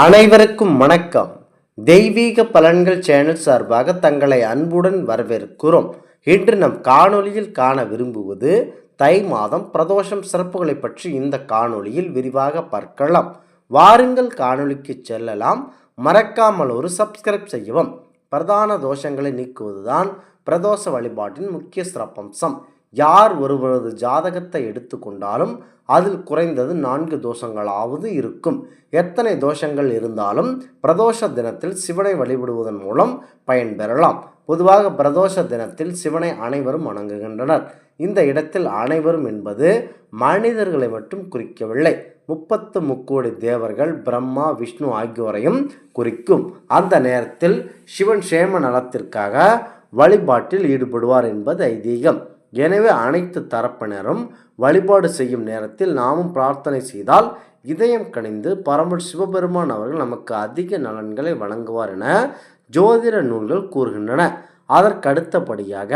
அனைவருக்கும் வணக்கம். தெய்வீக பலன்கள் சேனல் சார்பாக தங்களை அன்புடன் வரவேற்கிறோம். இன்று நம் காணொளியில் காண விரும்புவது தை மாதம் பிரதோஷம் சிறப்புகளை பற்றி இந்த காணொளியில் விரிவாக பார்க்கலாம். வாருங்கள் காணொளிக்கு செல்லலாம். மறக்காமல் ஒரு சப்ஸ்கிரைப் செய்யவும். பிரதான தோஷங்களை நீக்குவதுதான் பிரதோஷ வழிபாட்டின் முக்கிய சிறப்பம்சம். யார் ஒருவரது ஜாதகத்தை எடுத்துக்கொண்டாலும் அதில் குறைந்தது நான்கு தோஷங்களாவது இருக்கும். எத்தனை தோஷங்கள் இருந்தாலும் பிரதோஷ தினத்தில் சிவனை வழிபடுவதன் மூலம் பயன்பெறலாம் பொதுவாக பிரதோஷ தினத்தில் சிவனை அனைவரும் வணங்குகின்றனர். இந்த இடத்தில் அனைவரும் என்பது மனிதர்களை மட்டும் குறிக்கவில்லை முப்பத்து முக்கோடி தேவர்கள் பிரம்மா விஷ்ணு ஆகியோரையும் குறிக்கும். அந்த நேரத்தில் சிவன் சேம நலத்திற்காக வழிபாட்டில் ஈடுபடுவார் என்பது ஐதீகம். எனவே அனைத்து தரப்பினரும் வழிபாடு செய்யும் நேரத்தில் நாமும் பிரார்த்தனை செய்தால் இதயம் கனிந்து பரமர் சிவபெருமான் அவர்கள் நமக்கு அதிக நலன்களை வழங்குவார் என ஜோதிட நூல்கள் கூறுகின்றன. அதற்கடுத்தபடியாக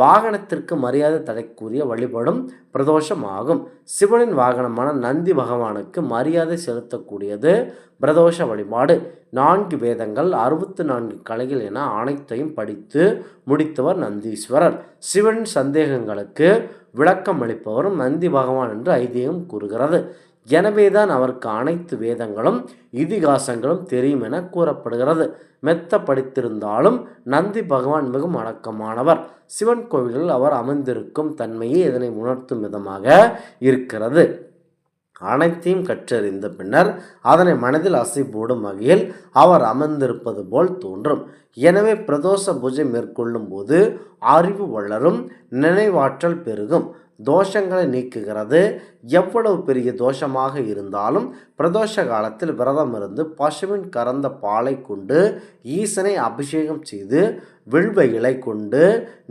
வாகனத்திற்கு மரியாதை தடைக்குரிய வழிபடும் பிரதோஷம் ஆகும் சிவனின் வாகனமான நந்தி பகவானுக்கு மரியாதை செலுத்தக்கூடியது பிரதோஷ வழிபாடு. நான்கு வேதங்கள் அறுபத்து நான்கு கலைகள் என அனைத்தையும் படித்து முடித்தவர் நந்தீஸ்வரர். சிவனின் சந்தேகங்களுக்கு விளக்கம் அளிப்பவரும் நந்தி பகவான் என்று ஐதீகம் கூறுகிறது. எனவேதான் அவருக்கு அனைத்து வேதங்களும் இதிகாசங்களும் தெரியும் என கூறப்படுகிறது. மெத்த படித்திருந்தாலும் நந்தி பகவான் மிகவும் அடக்கமானவர். சிவன் கோவிலில் அவர் அமர்ந்திருக்கும் தன்மையை இதனை உணர்த்தும் விதமாக இருக்கிறது. அனைத்தையும் கற்றறிந்த பின்னர் அதனை மனதில் அசைப்போடும் வகையில் அவர் அமர்ந்திருப்பது போல் தோன்றும். எனவே பிரதோஷ பூஜை மேற்கொள்ளும் போது அறிவு வளரும் நினைவாற்றல் பெருகும். தோஷங்களை நீக்குகிறது. எவ்வளவு பெரிய தோஷமாக இருந்தாலும் பிரதோஷ காலத்தில் விரதம் இருந்து பசுவின் கறந்த பாலை கொண்டு ஈசனை அபிஷேகம் செய்து வில்வ இலை கொண்டு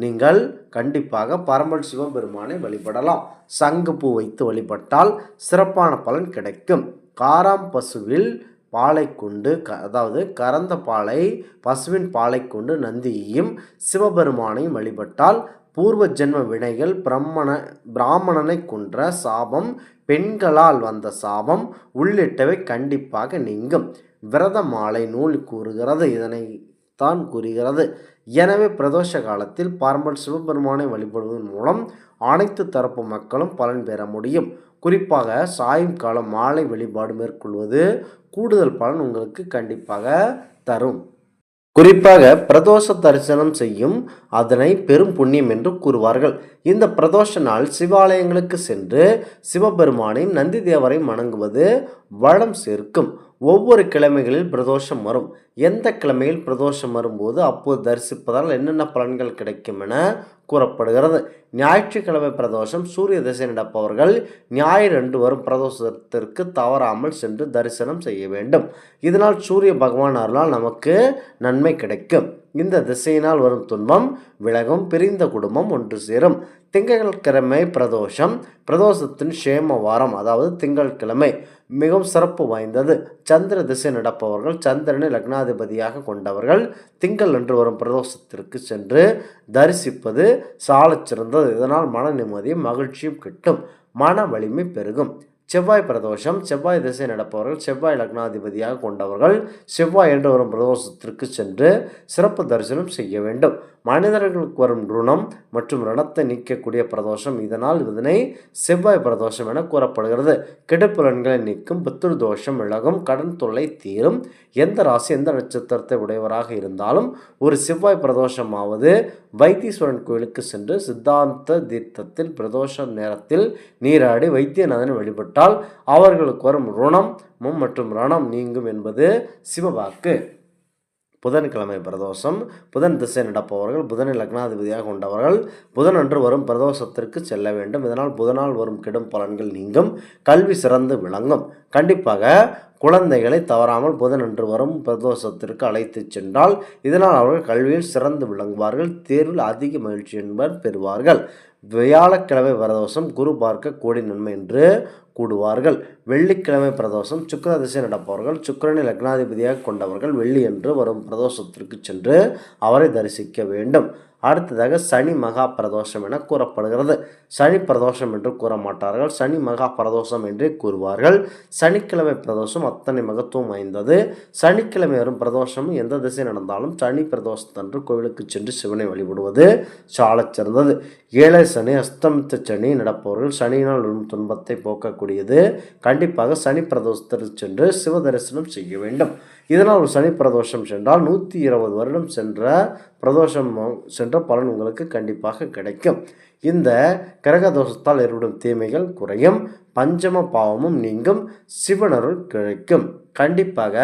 நீங்கள் கண்டிப்பாக பரம்பல் சிவபெருமானை வழிபடலாம். சங்குப்பூ வைத்து வழிபட்டால் சிறப்பான பலன் கிடைக்கும். காராம் பசுவில் பாலை கொண்டு க அதாவது கறந்த பாலை பசுவின் பாலை கொண்டு நந்தியையும் சிவபெருமானையும் வழிபட்டால் பூர்வ ஜென்ம வினைகள் பிரம்மண பிராமணனை கொன்ற சாபம் பெண்களால் வந்த சாபம் உள்ளிட்டவை கண்டிப்பாக நீங்கும். விரத மாலை நூல் கூறுகிறது இதனை தான் கூறுகிறது. எனவே பிரதோஷ காலத்தில் பார்மல் சிவபெருமானை வழிபடுவதன் மூலம் அனைத்து தரப்பு மக்களும் பலன் பெற முடியும். குறிப்பாக சாயங்காலம் மாலை வழிபாடு மேற்கொள்வது கூடுதல் பலன் உங்களுக்கு கண்டிப்பாக தரும். குறிப்பாக பிரதோஷ தரிசனம் செய்யும் அதனை பெரும் புண்ணியம் என்று கூறுவார்கள். இந்த பிரதோஷ நாள் சிவாலயங்களுக்கு சென்று சிவபெருமானையும் நந்தி தேவரையும் வணங்குவது வளம் சேர்க்கும். ஒவ்வொரு கிழமைகளில் பிரதோஷம் வரும். எந்த கிழமையில் பிரதோஷம் வரும்போது அப்போது தரிசிப்பதால் என்னென்ன பலன்கள் கிடைக்கும் என கூறப்படுகிறது. ஞாயிற்றுக்கிழமை பிரதோஷம் சூரிய திசை நடப்பவர்கள் ஞாயிறு என்று வரும் பிரதோஷத்திற்கு தவறாமல் சென்று தரிசனம் செய்ய வேண்டும். இதனால் சூரிய பகவான் அருளால் நமக்கு நன்மை கிடைக்கும். இந்த திசையினால் வரும் துன்பம் விலகும் பிரிந்த குடும்பம் ஒன்று சேரும். திங்கட்கிழமை பிரதோஷம் பிரதோஷத்தின் சேம வாரம் அதாவது திங்கட்கிழமை மிகவும் சிறப்பு வாய்ந்தது. சந்திர திசை நடப்பவர்கள் சந்திரனை லக்னாதிபதியாக கொண்டவர்கள் திங்கள் என்று வரும் பிரதோஷத்திற்கு சென்று தரிசிப்பது சாலச் சிறந்தது இதனால் மன நிம்மதியும் மகிழ்ச்சியும் கிட்டும். மன வலிமை பெருகும். செவ்வாய் பிரதோஷம். செவ்வாய் திசை நடப்பவர்கள் செவ்வாய் லக்னாதிபதியாக கொண்டவர்கள் செவ்வாய் என்று வரும் பிரதோஷத்திற்கு சென்று சிறப்பு தரிசனம் செய்ய வேண்டும். மனிதர்களுக்கு வரும் ருணம் மற்றும் ரணத்தை நீக்கக்கூடிய பிரதோஷம். இதனால் இதனை செவ்வாய் பிரதோஷம் என கூறப்படுகிறது. கெடுப்புலன்களை நீக்கும் பித்ரு தோஷம் விலகும் கடன் தொல்லை தீரும். எந்த ராசி எந்த நட்சத்திரத்தை உடையவராக இருந்தாலும் ஒரு செவ்வாய் பிரதோஷமாவது வைத்தீஸ்வரன் கோயிலுக்கு சென்று சித்தாந்த தீர்த்தத்தில் பிரதோஷ நேரத்தில் நீராடி வைத்தியநாதனை வழிபட்டால் அவர்களுக்கு வரும் ருணம் மற்றும் ரணம் நீங்கும் என்பது சிவவாக்கு புதன்கிழமை பிரதோஷம் புதன் திசை நடப்பவர்கள் புதனை லக்னாதிபதியாக கொண்டவர்கள் புதன் அன்று வரும் பிரதோஷத்திற்கு செல்ல வேண்டும். இதனால் புதனால் வரும் கெடும் பலன்கள் நீங்கும். கல்வி சிறந்து விளங்கும். கண்டிப்பாக குழந்தைகளை தவறாமல் புதன் அன்று வரும் பிரதோஷத்திற்கு அழைத்து சென்றால் இதனால் அவர்கள் கல்வியில் சிறந்து விளங்குவார்கள் தேர்வில் அதிக மகிழ்ச்சி என்பர் பெறுவார்கள். வியாழக்கிழமை பிரதோஷம் குரு பார்க்க கோடி நன்மை என்று கூடுவார்கள். வெள்ளிக்கிழமை பிரதோஷம் சுக்கர திசை நடப்பவர்கள் சுக்கரனை லக்னாதிபதியாக கொண்டவர்கள் வெள்ளி என்று வரும் பிரதோஷத்திற்கு சென்று அவரை தரிசிக்க வேண்டும். அடுத்ததாக சனி மகா பிரதோஷம் என கூறப்படுகிறது. சனி பிரதோஷம் என்று கூற மாட்டார்கள் சனி மகா பிரதோஷம் என்றே கூறுவார்கள். சனிக்கிழமை பிரதோஷம் அத்தனை மகத்துவம் வாய்ந்தது. சனிக்கிழமை வரும் பிரதோஷம் எந்த திசை நடந்தாலும் சனி பிரதோஷத்தன்று கோவிலுக்கு சென்று சிவனை வழிபடுவது சாலச் சிறந்தது. ஏழை சனி அஸ்தமித்த சனி நடப்பவர்கள் சனியினால் வரும் துன்பத்தை போக்கக்கூடியது. கண்டிப்பாக சனி பிரதோஷத்திற்கு சென்று சிவ தரிசனம் செய்ய வேண்டும். இதனால் ஒரு சனி பிரதோஷம் சென்றால் நூற்றி இருபது வருடம் சென்ற பிரதோஷம் சென்று பலன் உங்களுக்கு கண்டிப்பாக கிடைக்கும். இந்த கிரக தோஷத்தால் ஏற்படும் தீமைகள் குறையும். பஞ்சம பாவமும் நீங்கும் சிவனருள் கிடைக்கும் கண்டிப்பாக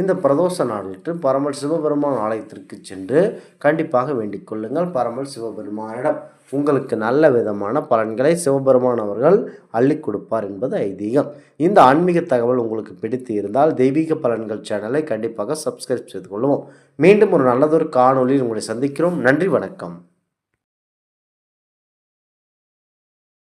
இந்த பிரதோஷ நாளிட்டு பரமல் சிவபெருமான் ஆலயத்திற்கு சென்று கண்டிப்பாக வேண்டிக் கொள்ளுங்கள் பரமல் சிவபெருமானிடம். உங்களுக்கு நல்ல விதமான பலன்களை சிவபெருமான் அவர்கள் அள்ளி கொடுப்பார் என்பது ஐதீகம். இந்த ஆன்மீக தகவல் உங்களுக்கு பிடித்து இருந்தால் தெய்வீக பலன்கள் சேனலை கண்டிப்பாக சப்ஸ்கிரைப் செய்து கொள்வோம் மீண்டும் ஒரு நல்லதொரு காணொலியில் உங்களை சந்திக்கிறோம். நன்றி வணக்கம்.